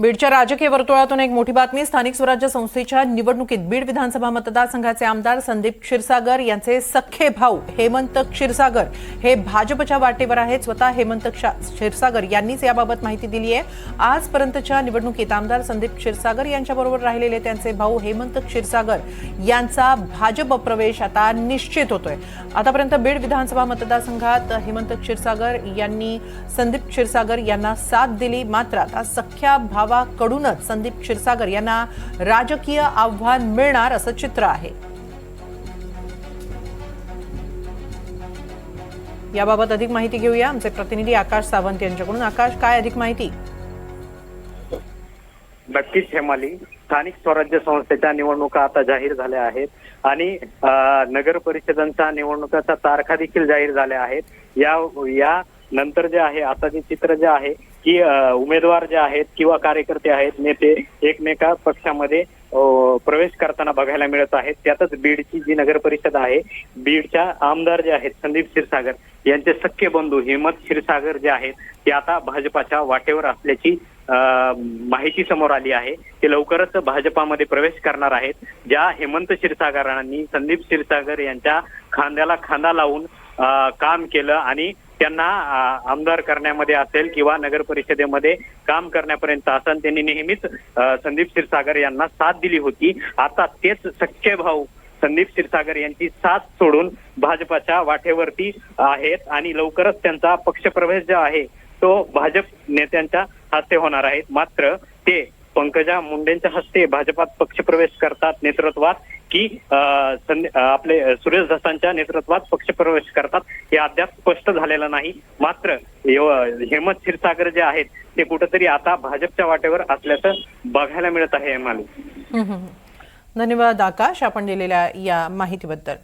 बीडच्या राजकीय वर्तुळातून एक मोठी बातमी स्थानिक स्वराज्य संस्थेच्या निवडणुकीत बीड विधानसभा मतदारसंघाचे आमदार संदीप क्षीरसागर यांचे सख्खे भाऊ हेमंत क्षीरसागर हे भाजपच्या वाटेवर आहेत. स्वतः हेमंत क्षीरसागर यांनीच याबाबत माहिती दिली आहे आजपर्यंतच्या निवडणुकीत आमदार संदीप क्षीरसागर यांच्याबरोबर राहिलेले त्यांचे भाऊ हेमंत क्षीरसागर यांचा भाजप प्रवेश आता निश्चित होतोय. आतापर्यंत बीड विधानसभा मतदारसंघात हेमंत क्षीरसागर यांनी संदीप क्षीरसागर यांना साथ दिली. मात्र आता सख्या भावाकडूनच संदीप क्षीरसागर यांना राजकीय आव्हान मिळणार असं चित्र आहे. याबाबत अधिक माहिती घेऊया. आमचे प्रतिनिधी आकाश सावंत यांच्याकडून. आकाश काय अधिक माहिती? नक्कीच हेमाली. स्थानिक स्वराज्य संस्थेच्या निवडणुका आता जाहीर झाल्या आहेत आणि नगर परिषदांच्या निवडणुकाच्या तारखा देखील जाहीर झाल्या आहेत. या या नंतर जे आहे आता जे चित्र जे आहे की उमेदवार जे आहेत किंवा कार्यकर्ते आहेत नेते एकमेका पक्षामध्ये प्रवेश करताना बघायला मिळत आहेत. त्यातच बीडची जी नगर परिषद आहे बीडच्या आमदार जे आहेत संदीप क्षीरसागर यांचे सख्खे बंधू हेमंत क्षीरसागर जे आहेत ते आता भाजपाच्या वाटेवर असल्याची माहिती समोर आली आहे. ते लवकरच भाजपामध्ये प्रवेश करणार आहेत. ज्या हेमंत क्षीरसागरांनी संदीप क्षीरसागर यांच्या खांद्याला खांदा लावून काम केलं आणि त्यांना आमदार करण्यामध्ये असेल किंवा नगर परिषदेमध्ये काम करण्यापर्यंत असेल त्यांनी नेहमीच संदीप क्षीरसागर यांना साथ दिली होती. आता तेच सख्खे भाऊ संदीप क्षीरसागर यांची साथ सोडून भाजपाच्या वाटेवरती आहेत आणि लवकरच त्यांचा पक्षप्रवेश जो आहे तो भाजप नेत्यांच्या हस्ते होणार आहेत मात्र ते पंकजा मुंडेंच्या हस्ते भाजपात पक्षप्रवेश करतात नेतृत्वात. की आपले सुरेश धसांच्या नेतृत्वात पक्षप्रवेश करतात. हे अद्याप स्पष्ट झालेलं नाही. मात्र हेमंत क्षीरसागर जे आहेत ते कुठंतरी आता भाजपच्या वाटेवर असल्याचं बघायला मिळत आहे एमाली धन्यवाद आकाश आपण दिलेल्या या माहितीबद्दल.